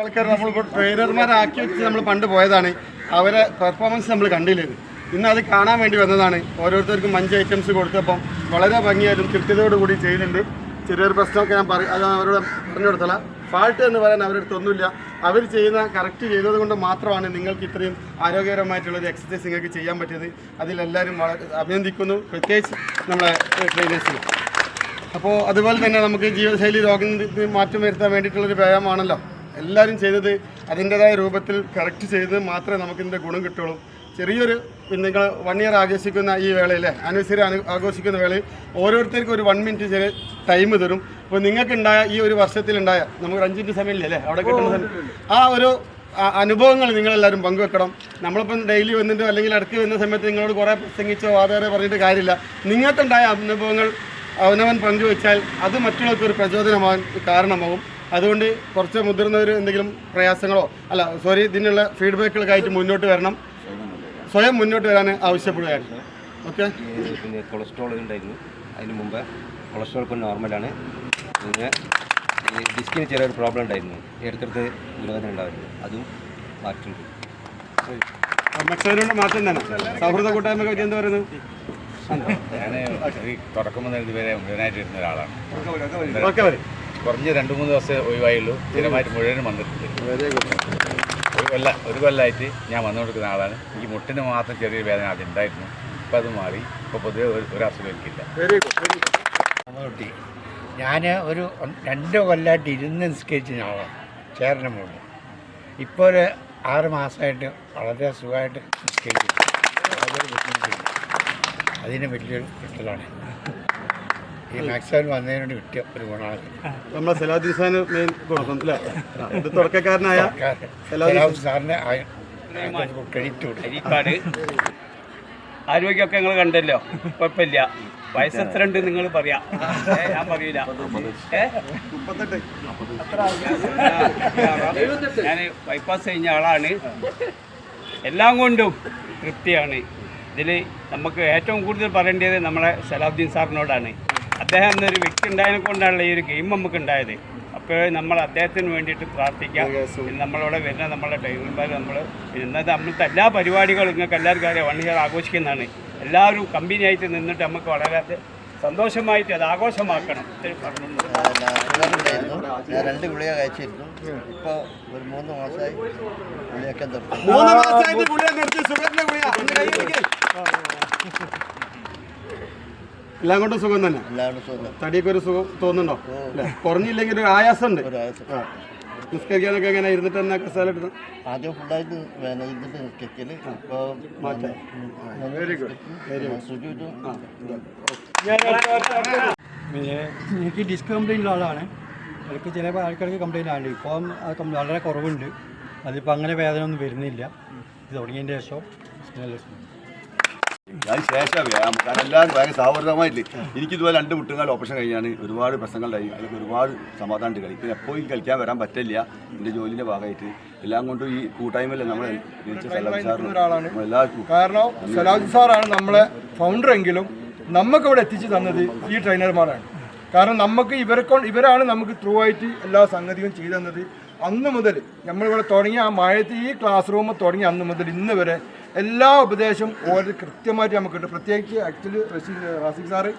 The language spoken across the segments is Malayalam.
ആൾക്കാർ നമ്മൾ ട്രെയിനർമാരാക്കി വെച്ച് നമ്മൾ പണ്ട് പോയതാണ്. അവരെ പെർഫോമൻസ് നമ്മൾ കണ്ടില്ല. ഇന്ന് അത് കാണാൻ വേണ്ടി വന്നതാണ്. ഓരോരുത്തർക്കും അഞ്ച് ഐറ്റംസ് കൊടുത്തപ്പം വളരെ ഭംഗിയായിട്ടും കൃത്യതയോട് കൂടി ചെയ്യുന്നുണ്ട്. ചെറിയൊരു പ്രശ്നമൊക്കെ ഞാൻ പറയും അത് അവരോട് പറഞ്ഞു കൊടുത്തല ഫാൾട്ട് എന്ന് പറയാൻ അവരുടെ അടുത്തൊന്നുമില്ല. അവർ ചെയ്യുന്ന കറക്റ്റ് ചെയ്തത് കൊണ്ട് മാത്രമാണ് നിങ്ങൾക്ക് ഇത്രയും ആരോഗ്യകരമായിട്ടുള്ളൊരു എക്സസൈസ് നിങ്ങൾക്ക് ചെയ്യാൻ പറ്റിയത്. അതിലെല്ലാവരും വളരെ അഭിനന്ദിക്കുന്നു. പ്രത്യേകിച്ച് നമ്മളെ ട്രെയിനേഴ്സിന് അപ്പോൾ അതുപോലെ തന്നെ നമുക്ക് ജീവിതശൈലി രോഗം മാറ്റം വരുത്താൻ വേണ്ടിയിട്ടുള്ളൊരു വ്യായാമമാണല്ലോ. എല്ലാവരും ചെയ്തത് അതിന്റെതായ രൂപത്തിൽ കറക്റ്റ് ചെയ്ത് മാത്രമേ നമുക്കിതിന്റെ ഗുണം കിട്ടുള്ളൂ ചെറിയൊരു നിങ്ങൾ വൺ ഇയർ ആഘോഷിക്കുന്ന ഈ വേളയിൽ ആനിവേഴ്സറി ആഘോഷിക്കുന്ന വേളയിൽ ഓരോരുത്തർക്കും ഒരു വൺ മിനിറ്റ് ചെറിയ ടൈം തരും. അപ്പോൾ നിങ്ങൾക്കുണ്ടായ ഈ ഒരു വർഷത്തിലുണ്ടായ നമുക്ക് അഞ്ച് മിനിറ്റ് സമയമില്ലേ അല്ലേ? അവിടെ കിട്ടുന്ന സമയം. ആ ഒരു അനുഭവങ്ങൾ നിങ്ങളെല്ലാവരും പങ്കുവെക്കണം. നമ്മളിപ്പം ഡെയിലി വന്നിട്ടോ അല്ലെങ്കിൽ ഇടയ്ക്ക് വരുന്ന സമയത്ത് നിങ്ങളോട് കുറേ പ്രസംഗിച്ചോ അതേറെ പറഞ്ഞിട്ട് കാര്യമില്ല. നിങ്ങൾക്കുണ്ടായ അനുഭവങ്ങൾ അവനവൻ പങ്കുവെച്ചാൽ അത് മറ്റുള്ളവർക്ക് ഒരു പ്രചോദനമാകാൻ കാരണമാകും അതുകൊണ്ട് കുറച്ച് മുതിർന്നവർ എന്തെങ്കിലും പ്രയാസങ്ങളോ അല്ല സോറി ഇതിനുള്ള ഫീഡ്ബാക്കുകളൊക്കെ ആയിട്ട് മുന്നോട്ട് വരണം. സ്വയം മുന്നോട്ട് വരാൻ ആവശ്യപ്പെടുകയാണ്. ഓക്കെ പിന്നെ കൊളസ്ട്രോൾ ഉണ്ടായിരുന്നു. അതിന് മുമ്പ് കൊളസ്ട്രോൾ ഇപ്പോൾ നോർമലാണ് പിന്നെ ഈ ഡിസ്കിന് ചെറിയൊരു പ്രോബ്ലം ഉണ്ടായിരുന്നു. ഇടത്തടുത്ത് നിലവേദന ഉണ്ടായിരുന്നു. അതും മാറ്റുണ്ട് മാറ്റം തന്നെ. സൗഹൃദ കൂട്ടായ്മ പറ്റി എന്താ പറയുന്നത്? ഞാൻ ഈ തുടക്കം മുതൽ ഇതുവരെ മുഴുവനായിട്ട് ഇരുന്ന ഒരാളാണ്. ഓക്കെ കുറഞ്ഞ രണ്ട് മൂന്ന് ദിവസം ഒഴിവായുള്ളൂ. സ്ഥിരമായിട്ട് മുഴുവനും വന്നിട്ടുണ്ട്. Very good. ഒരു കൊല്ല ഒരു കൊല്ലമായിട്ട് ഞാൻ വന്നുകൊടുക്കുന്ന ആളാണ്. ഈ മുട്ടിന് മാത്രം ചെറിയൊരു വേദന ആദ്യം ഉണ്ടായിരുന്നു. ഇപ്പം അത് മാറി. ഇപ്പോൾ പൊതുവെ ഒരു ഒരു അസുഖം എനിക്കില്ല. Very good very good. ഞാൻ ഒരു രണ്ട് കൊല്ലമായിട്ട് ഇരുന്ന് നിസ്കരിച്ച ആളാണ് ചേർന്ന മുകളിൽ ഇപ്പോൾ ഒരു ആറ് മാസമായിട്ട് വളരെ സുഖമായിട്ട് നിസ്കരിക്കും ബുദ്ധിമുട്ടില്ല അതിന് വലിയൊരു കിട്ടലാണ് ഈ മാക്സിമം വന്നതിനോട് കിട്ടിയ ഒരു ഗുണമാണ് നമ്മളെ സലാദി സാന് മെയിൻ കൊടുക്കും അല്ലേ? ഇത് തുടക്കക്കാരനായ സാറിന് ക്രെഡിറ്റ് കൊടുക്കും. ആരോഗ്യമൊക്കെ നിങ്ങൾ കണ്ടല്ലോ? കുഴപ്പമില്ല. വയസ്സ് എത്ര ഉണ്ട് നിങ്ങൾ പറയാം. ഞാൻ പറയൂല. ഏ? മുപ്പത്തെട്ട്. ഞാൻ ബൈപ്പാസ് കഴിഞ്ഞ ആളാണ്. എല്ലാം കൊണ്ടും തൃപ്തിയാണ്. ഇതിൽ നമുക്ക് ഏറ്റവും കൂടുതൽ പറയേണ്ടത് നമ്മളെ സലാബ്ദീൻ സാറിനോടാണ്. അദ്ദേഹം എന്നൊരു വ്യക്തി ഉണ്ടായതിനെ കൊണ്ടാണല്ലോ ഈ ഒരു ഗെയിം നമുക്ക് ഉണ്ടായത് അപ്പോൾ നമ്മൾ അദ്ദേഹത്തിന് വേണ്ടിയിട്ട് പ്രാർത്ഥിക്കാം. പിന്നെ നമ്മളിവിടെ വരുന്ന നമ്മളെ ഡ്രൈവർമാർ നമ്മൾ ഇന്നത്തെ നമ്മളത്തെ എല്ലാ പരിപാടികളും നിങ്ങൾക്ക് എല്ലാവർക്കും അറിയാം. വൺ ഇയർ ആഘോഷിക്കുന്നതാണ്. എല്ലാവരും കമ്പനി ആയിട്ട് നിന്നിട്ട് നമുക്ക് വളരെ സന്തോഷമായിട്ട് അത് ആഘോഷമാക്കണം. ഞാൻ രണ്ട് ഗുളിക കഴിച്ചിരുന്നു. ഇപ്പോൾ ഒരു മൂന്ന് മാസമായി ഗുളിയൊക്കെ നിർത്തി മൂന്ന് മാസമായിട്ട് ഗുളിക നിർത്തി സുഖത്തിന്റെ ഗുളിക ഒന്ന് കൈ പിടിക്ക്. എല്ലാം കൊണ്ടും സുഖം തന്നെ. സുഖം തടിയൊക്കെ ഒരു സുഖം തോന്നുന്നുണ്ടോ? അല്ലേ? കുറഞ്ഞില്ലെങ്കിൽ ഒരു ആയാസം ഉണ്ട്. നിസ്കരിക്കാനൊക്കെ എങ്ങനെ ഇരുന്നിട്ട് തന്നെ സ്ഥലം ആദ്യം ഫുള്ളായിട്ട് വേണം ഇരുന്നിട്ട് നിസ്കരിക്കൽ. ഇപ്പോൾ മാറ്റാം. Very good. Very good. എനിക്ക് ഡിസ്ക് കംപ്ലൈന്റ് ഉള്ള ആളാണ്. ഇടയ്ക്ക് ചില ആൾക്കാർക്ക് കംപ്ലൈന്റ് ആണ് ഇപ്പം അത് വളരെ കുറവുണ്ട്. അതിപ്പോൾ അങ്ങനെ വേദന ഒന്നും വരുന്നില്ല. ഇത് തുടങ്ങിയതിന്റെ ശേഷം. അതിന് ശേഷം വ്യായാമം കാരണം എല്ലാവരും ഭയങ്കര സൗഹൃദമായിട്ടില്ല എനിക്കിതുപോലെ രണ്ട് മുട്ടുകാൽ ഓപ്പറേഷൻ കഴിഞ്ഞാണ് ഒരുപാട് പ്രശ്നങ്ങളുണ്ടായി അതിലൊക്കെ ഒരുപാട് സമാധാനം കളി. പിന്നെ എപ്പോൾ ഈ കളിക്കാൻ വരാൻ പറ്റില്ല. എന്റെ ജോലിന്റെ ഭാഗമായിട്ട്. എല്ലാം കൊണ്ടും ഈ കൂട്ടായ്മയിൽ നമ്മൾ എല്ലാവർക്കും കാരണം സലാജ് സാറാണ് നമ്മളെ ഫൗണ്ടർ എങ്കിലും നമുക്ക് ഇവിടെ എത്തിച്ചു തന്നത് ഈ ട്രെയിനർമാരാണ് കാരണം നമുക്ക് ഇവരെ കൊണ്ട് ഇവരാണ് നമുക്ക് ത്രൂ ആയിട്ട് എല്ലാ സംഗതിയും ചെയ്തു തന്നത്. അന്ന് മുതൽ നമ്മളിവിടെ തുടങ്ങി ആ മഴയത്ത് ഈ ക്ലാസ് റൂം തുടങ്ങി അന്ന് മുതൽ ഇന്ന് വരെ എല്ലാ ഉപദേശവും ഓരോ കൃത്യമായിട്ട് നമുക്ക് കിട്ടും പ്രത്യേകിച്ച് ആക്ച്വലി റഷീദ് റാസിഖ് സാറ്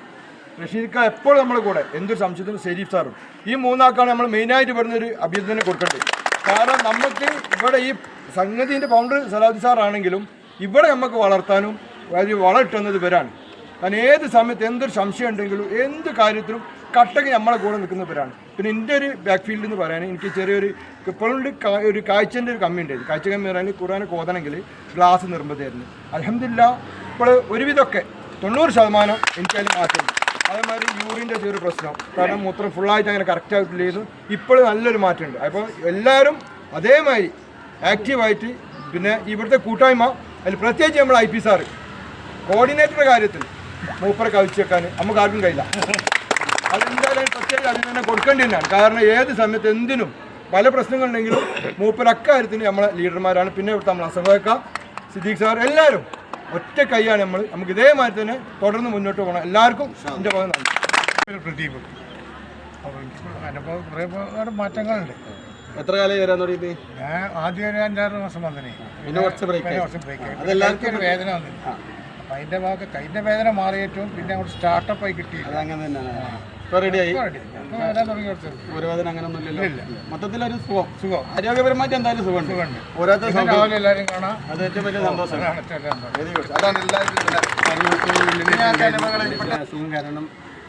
റഷീദ് എപ്പോഴും നമ്മുടെ കൂടെ. എന്തൊരു സംശയത്തിനും ഷെരീഫ് സാറും. ഈ മൂന്നാൾക്കാണ് നമ്മൾ മെയിനായിട്ട് ഇവിടുന്ന് ഒരു അഭ്യർത്ഥന കൊടുക്കേണ്ടത്. കാരണം നമുക്ക് ഇവിടെ ഈ സംഗതിന്റെ ഫൗണ്ടർ സലാദ് സാറാണെങ്കിലും ഇവിടെ നമുക്ക് വളർത്താനും വളരെ വളം ഇട്ടുന്നത് ഇവരാണ്. കാരണം ഏത് സമയത്ത് എന്തൊരു സംശയം ഉണ്ടെങ്കിലും എന്ത് കാര്യത്തിലും കട്ടക്ക് നമ്മളെ കൂടെ നിൽക്കുന്നവരാണ്. പിന്നെ എന്റെ ഒരു ബാക്ക് ഫീൽഡ് എന്ന് പറയാൻ എനിക്ക് ചെറിയൊരു ഇപ്പോഴും ഒരു കാഴ്ചന്റെ ഒരു കമ്മി ഉണ്ടായിരുന്നു. കാഴ്ച കമ്മി പറയാൻ ഖുറാനെ കോതണമെങ്കിൽ ഗ്ലാസ് നിർബന്ധമായിരുന്നു അലഹമില്ല ഇപ്പോൾ ഒരുവിധമൊക്കെ തൊണ്ണൂറ് ശതമാനം എനിക്ക് എനിക്കതിൽ മാറ്റം. അതേമാതിരി യൂറിന്റെ ചെറിയൊരു പ്രശ്നം. കാരണം മൂത്രം ഫുള്ളായിട്ട് അങ്ങനെ കറക്റ്റ് ചെയ്തു ഇപ്പോൾ നല്ലൊരു മാറ്റമുണ്ട്. അപ്പോൾ എല്ലാവരും അതേമാതിരി ആക്റ്റീവായിട്ട് പിന്നെ ഇവിടുത്തെ കൂട്ടായ്മ അതിൽ പ്രത്യേകിച്ച് നമ്മൾ ഐ പി സാറ് കോർഡിനേറ്ററുടെ കാര്യത്തിൽ മൂപ്പറെ കവിച്ചേക്കാൻ നമുക്ക് ആർക്കും കഴിയില്ല. അതെന്തായാലും പ്രത്യേക അതിന് തന്നെ കൊടുക്കേണ്ടി തന്നെയാണ് കാരണം ഏത് സമയത്ത് എന്തിനും പല പ്രശ്നങ്ങളുണ്ടെങ്കിലും മൂപ്പർ അക്കാര്യത്തിന് നമ്മളെ ലീഡർമാരാണ്. പിന്നെ ഇവിടുത്തെ നമ്മൾ അസംഘക്ക സിദ്ദീഖ് സാർ എല്ലാവരും ഒറ്റ കൈയാണ് നമ്മൾ. നമുക്ക് ഇതേമാതിരി തന്നെ തുടർന്ന് മുന്നോട്ട് പോകണം. എല്ലാവർക്കും എന്റെ ഭാഗം നന്ദി. പ്രദീപ്. അനുഭവം കുറേ ഒരുപാട് മാറ്റങ്ങളുണ്ട്. എത്ര കാലം വരാൻ തുടങ്ങി ഞാൻ ആദ്യം ഒരു അഞ്ചാറ് മാസം വന്നിനെ. പിന്നെ കുറച്ച് ബ്രേക്ക് കുറച്ച് അതെല്ലാവർക്കും ഒരു വേദന വന്നില്ല അപ്പം അതിന്റെ ഭാഗത്ത് കൈന്റെ വേദന മാറിയേറ്റവും പിന്നെ അങ്ങോട്ട് സ്റ്റാർട്ടപ്പായി ആയി കിട്ടിയില്ല. അതങ്ങനെ തന്നെയാണ്. ഇപ്പോൾ റെഡിയായി ഊരവേദന അങ്ങനെയൊന്നും ഇല്ലല്ലോ ഇല്ല. മൊത്തത്തിലൊരു സുഖം. സുഖം. ആരോഗ്യപരമായിട്ട് എന്തായാലും സുഖമുണ്ട്. ഓരോരുത്തർ അത് ഏറ്റവും വലിയ സന്തോഷം. അസുഖം കാരണം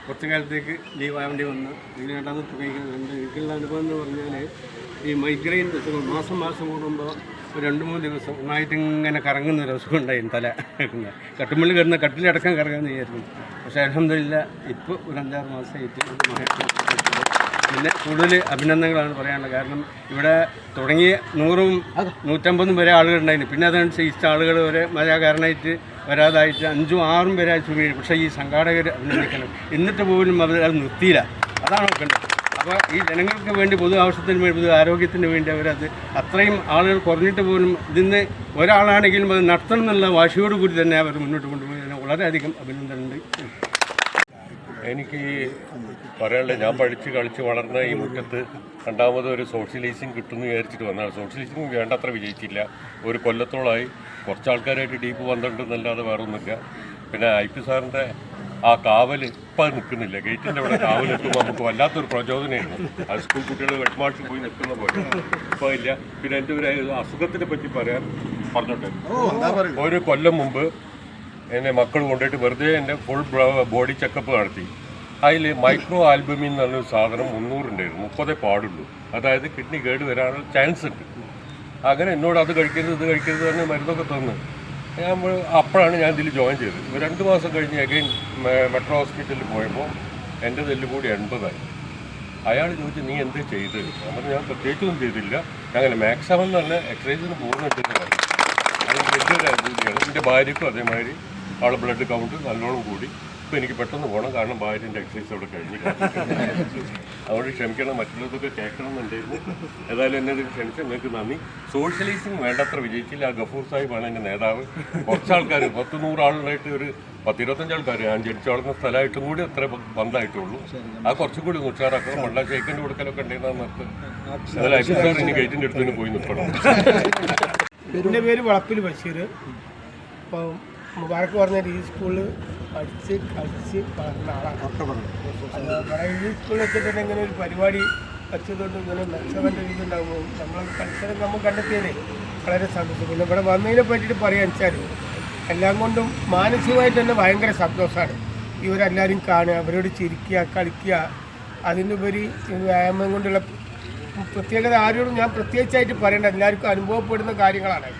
കുറച്ച് കാലത്തേക്ക് ലീവ് ആവേണ്ടി വന്നു ഇതിന് രണ്ടാമത് ഉപയോഗിക്കുന്നുണ്ട് എനിക്കുള്ള അനുഭവം എന്ന് പറഞ്ഞാൽ ഈ മൈഗ്രെയിൻ അസുഖം മാസം മാസം കൂടുമ്പോൾ ഒരു രണ്ട് മൂന്ന് ദിവസം ഒന്നായിട്ട് ഇങ്ങനെ കറങ്ങുന്ന ഒരു അസുഖം ഉണ്ടായിരുന്നു തല. കട്ടുമുള്ളിൽ കിടന്ന് കട്ടിലടക്കം കറങ്ങാൻ വിചാരിക്കും പക്ഷേ അലഹമില്ല ഇപ്പോൾ ഒരു അഞ്ചാറ് മാസമായിട്ട്. പിന്നെ കൂടുതൽ അഭിനന്ദനങ്ങളാണ് പറയാനുള്ളത് കാരണം ഇവിടെ തുടങ്ങിയ നൂറും നൂറ്റമ്പതും വരെ ആളുകളുണ്ടായിരുന്നു പിന്നെ അതനുസരിച്ച് ആളുകൾ വരെ മഴ കാരണമായിട്ട് വരാതായിട്ട് അഞ്ചും ആറും വരെ ചുരുങ്ങി പക്ഷേ ഈ സംഘാടകർ അഭിനന്ദിക്കണം. എന്നിട്ട് പോലും അവർ അത് നിർത്തിയില്ല. അതാണ് നോക്കേണ്ടത്. അപ്പോൾ ഈ ജനങ്ങൾക്ക് വേണ്ടി പൊതു ആവശ്യത്തിന് വേണ്ടി പൊതു ആരോഗ്യത്തിന് വേണ്ടി അവരത് അത്രയും ആളുകൾ കുറഞ്ഞിട്ട് പോലും ഇതിന്ന് ഒരാളാണെങ്കിലും അത് നടത്തണം എന്നുള്ള വാശിയോട് കൂടി തന്നെ അവർ മുന്നോട്ട് കൊണ്ടുപോയതിന് വളരെയധികം അഭിനന്ദനമുണ്ട് എനിക്ക് പറയാനുള്ളത് ഞാൻ പഠിച്ച് കളിച്ച് വളർന്ന ഈ മുറ്റത്ത് രണ്ടാമത് ഒരു സോഷ്യലൈസിങ് കിട്ടുമെന്ന് വിചാരിച്ചിട്ട് വന്നാൽ സോഷ്യലൈസിങ് വേണ്ടത്ര വിജയിച്ചില്ല. ഒരു കൊല്ലത്തോളമായി. കുറച്ച് ആൾക്കാരായിട്ട് ഡീപ്പ് പന്ത്രണ്ടെന്നല്ലാതെ വേറെ ഒന്നുമില്ല പിന്നെ ഐ പി സാറിന്റെ ആ കാവൽ ഇപ്പം നിൽക്കുന്നില്ല. ഗേറ്റിന്റെ അവിടെ കാവൽ നിൽക്കുമ്പോൾ നമുക്ക് വല്ലാത്തൊരു പ്രചോദനമായിരുന്നു. അത് സ്കൂൾ കുട്ടികൾ മാർച്ചിൽ പോയി നിൽക്കുന്ന പോലെ. ഇപ്പോൾ ഇല്ല. പിന്നെ എന്റെ ഒരു അസുഖത്തിനെ പറ്റി പറയാൻ പറഞ്ഞോട്ടെ. ഒരു കൊല്ലം മുമ്പ് എന്നെ മക്കൾ കൊണ്ടുപോയിട്ട് വെറുതെ എന്റെ ഫുൾ ബോഡി ചെക്കപ്പ് നടത്തി. അതിൽ മൈക്രോ ആൽബമിൻ എന്ന് പറഞ്ഞൊരു സാധനം മുന്നൂറുണ്ടായിരുന്നു. മുപ്പതേ പാടുള്ളൂ. അതായത് കിഡ്നി കേട് വരാനുള്ള ചാൻസ് ഉണ്ട്. അങ്ങനെ എന്നോട് അത് കഴിക്കരുത് ഇത് കഴിക്കരുത് തന്നെ മരുന്നൊക്കെ തന്ന്. ഞാൻ അപ്പോഴാണ് ഞാൻ ഇതിൽ ജോയിൻ ചെയ്തത്. രണ്ട് മാസം കഴിഞ്ഞ് അഗൈൻ മെട്രോ ഹോസ്പിറ്റലിൽ പോയപ്പോൾ എന്റെ തെല്ല് കൂടി എൺപതായി. അയാൾ ചോദിച്ചു നീ എന്ത് ചെയ്ത്? അപ്പം ഞാൻ പ്രത്യേകിച്ചൊന്നും ചെയ്തില്ല. അങ്ങനെ മാക്സിമം തന്നെ എക്സസൈസിന് പോകുന്നുണ്ടെന്ന് പറഞ്ഞു അത് വലിയൊരു അനുഭൂതിയാണ് എന്റെ ഭാര്യക്കും അതേമാതിരി. അവളെ ബ്ലഡ് കൗണ്ട് നല്ലോണം കൂടി. ഇപ്പം എനിക്ക് പെട്ടെന്ന് പോകണം കാരണം ഭാര്യന്റെ എക്സസൈസ് അവിടെ കഴിഞ്ഞു അതുകൊണ്ട് ക്ഷമിക്കണം മറ്റുള്ളതൊക്കെ കേൾക്കണം എന്നുണ്ടായിരുന്നു ഏതായാലും എന്നെ ക്ഷണിച്ച നിങ്ങൾക്ക് നന്ദി. സോഷ്യലൈസിങ് വേണ്ടത്ര വിജയിച്ചില്ല. ആ ഗഫൂർ സാഹിബാണ് എന്റെ നേതാവ്. കുറച്ച് ആൾക്കാർ പത്ത് നൂറ് ആളുകളായിട്ട് ഒരു പത്തിരുപത്തഞ്ച് ആൾക്കാർ ഞാൻ ജനിച്ചു വളർന്ന സ്ഥലമായിട്ടും കൂടി അത്ര ബന്ധമായിട്ടുള്ളൂ. ആ കുറച്ചും കൂടി ഒന്ന് ഉഷാറാക്കണം. പണ്ടാ ഷെയ്ക്കിന്റെ കൊടുക്കലൊക്കെ ഉണ്ടായിരുന്ന ഗേറ്റിന്റെ അടുത്ത് പോയി നിൽക്കണം. എന്റെ പേര് വളപ്പിൽ ബഷീർ. അപ്പോൾ മുബാറക്ക് പറഞ്ഞ ഈ സ്കൂളിൽ പഠിച്ച് കളിച്ച് വളർന്ന ആളാണ്. ഈ സ്കൂളിൽ വെച്ചിട്ട് ഇങ്ങനെ ഒരു പരിപാടി വെച്ചതുകൊണ്ട് ഇങ്ങനെ മെച്ചപ്പെട്ട രീതി ഉണ്ടാകുമ്പോൾ നമ്മൾ കൾച്ചർ നമ്മൾ കണ്ടെത്തിയതേ വളരെ സന്തോഷം. പിന്നെ ഇവിടെ വന്നതിനെ പറ്റിയിട്ട് പറയാൻ വെച്ചാൽ എല്ലാം കൊണ്ടും മാനസികമായിട്ട് തന്നെ ഭയങ്കര സന്തോഷമാണ്. ഇവരെല്ലാവരും കാണുക അവരോട് ചിരിക്കുക കളിക്കുക. അതിനുപരി വ്യായാമം കൊണ്ടുള്ള പ്രത്യേകത ആരോടും ഞാൻ പ്രത്യേകിച്ചായിട്ട് പറയേണ്ട എല്ലാവർക്കും അനുഭവപ്പെടുന്ന കാര്യങ്ങളാണ്.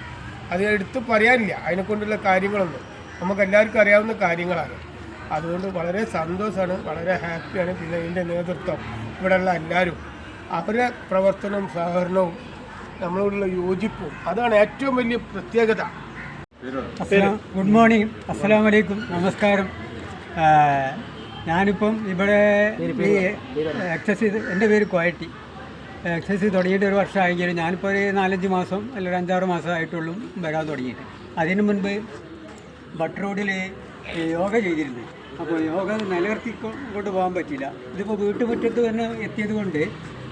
അത് എടുത്ത് പറയാനില്ല. അതിനെക്കൊണ്ടുള്ള കാര്യങ്ങളൊന്നും. നമുക്ക് എല്ലാവർക്കും അറിയാവുന്ന കാര്യങ്ങളാണ്. അതുകൊണ്ട് വളരെ സന്തോഷമാണ് വളരെ ഹാപ്പിയാണ് പിന്നെ ഇതിന്റെ നേതൃത്വം ഇവിടെയുള്ള എല്ലാവരും. അവരുടെ പ്രവർത്തനവും സഹകരണവും നമ്മളോടുള്ള യോജിപ്പും അതാണ് ഏറ്റവും വലിയ പ്രത്യേകത. Good morning. അസ്സാം വലൈക്കും നമസ്കാരം ഞാനിപ്പം ഇവിടെ എക്സസൈസ് എന്റെ പേര് കോയട്ടി എക്സസൈസ് തുടങ്ങിയിട്ട് ഒരു വർഷമായെങ്കിലും ഞാനിപ്പോൾ ഒരു നാലഞ്ച് മാസം അല്ലെങ്കിൽ ഒരു അഞ്ചാറ് മാസമായിട്ടുള്ളൂ വരാൻ തുടങ്ങിയിട്ട്. അതിന് മുൻപ് ബട്ട് റോഡിൽ യോഗ ചെയ്തിരുന്നു. അപ്പോൾ യോഗ നിലനിർത്തി കൊണ്ട് പോകാൻ പറ്റില്ല ഇതിപ്പോൾ വീട്ടുമുറ്റത്ത് തന്നെ എത്തിയത് കൊണ്ട്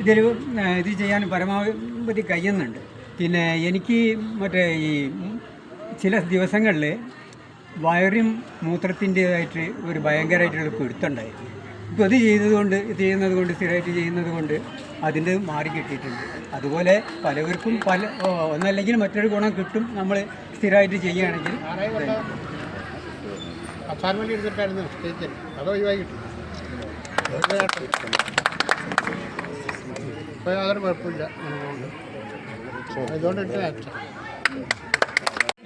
ഇതിൽ ഇത് ചെയ്യാൻ പരമാവധി കഴിയുന്നുണ്ട്. പിന്നെ എനിക്ക് മറ്റേ ഈ ചില ദിവസങ്ങളിൽ വയറും മൂത്രത്തിന്റേതായിട്ട് ഒരു ഭയങ്കരമായിട്ടുള്ള പിടുത്തുണ്ടായി ഇപ്പോൾ ഇത് ചെയ്തതുകൊണ്ട് ഇത് ചെയ്യുന്നത് കൊണ്ട് സ്ഥിരമായിട്ട് ചെയ്യുന്നത് കൊണ്ട് അതിന്റെ മാറി കിട്ടിയിട്ടുണ്ട്. അതുപോലെ പലവർക്കും പല ഒന്നല്ലെങ്കിൽ മറ്റൊരു ഗുണം കിട്ടും നമ്മൾ സ്ഥിരമായിട്ട് ചെയ്യുകയാണെങ്കിൽ. ഇപ്പോൾ യാതൊരു കുഴപ്പമില്ല. അതുകൊണ്ട്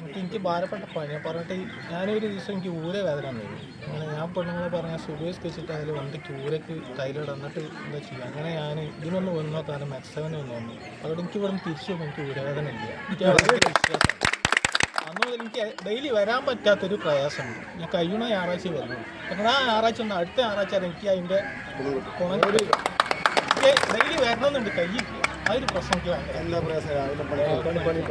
എനിക്ക് എനിക്ക് ഭാരപ്പെട്ട പനി പറഞ്ഞിട്ട് ഞാനൊരു ദിവസം എനിക്ക് ഊര വേദന വന്നിരുന്നു അങ്ങനെ ഞാൻ പെണ്ണുങ്ങളെ പറഞ്ഞാൽ സുബേഷ് വെച്ചിട്ട് അതിൽ വന്നിട്ട് ഊരക്ക് തൈലോട് എന്നിട്ട് എന്താ ചെയ്യുക അങ്ങനെ ഞാൻ ഇതിനൊന്ന് വന്നോ കാരണം മെക്സവന് ഒന്ന് വന്നു അതുകൊണ്ട് എനിക്ക് ഇവിടെ തിരിച്ചു പോകുമ്പോൾ എനിക്ക് ഊരവേദന ഇല്ല. എനിക്ക് അന്ന് എനിക്ക് ഡെയിലി വരാൻ പറ്റാത്തൊരു പ്രയാസമുണ്ട് ഞാൻ കഴിയണ ഞായറാഴ്ച വരുന്നു അങ്ങനെ ആ ഞായറാഴ്ച ഒന്ന് അടുത്ത ഞായറാഴ്ച എനിക്ക് അതിന്റെ ഡെയിലി വരണമെന്നുണ്ട്. കയ്യിൽ പണി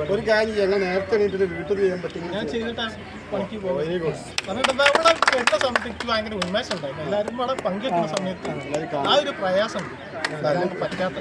ഒരു കാര്യം ഞങ്ങൾ നേരത്തെ എണീറ്റിട്ട് വീട്ടിൽ ചെയ്യാൻ പറ്റും ഞാൻ ചെയ്തിട്ടാണ് പണിക്ക് പോകും എന്നിട്ട് എന്താ ഇവിടെ വരുന്ന സമയത്ത് എനിക്ക് ഭയങ്കര ഉന്മേഷം ഉണ്ടായിരുന്നു. എല്ലാവരും ഇവിടെ പങ്കെടുക്കുന്ന സമയത്ത് ആ ഒരു പ്രയാസം ഉണ്ട്. പറ്റാത്ത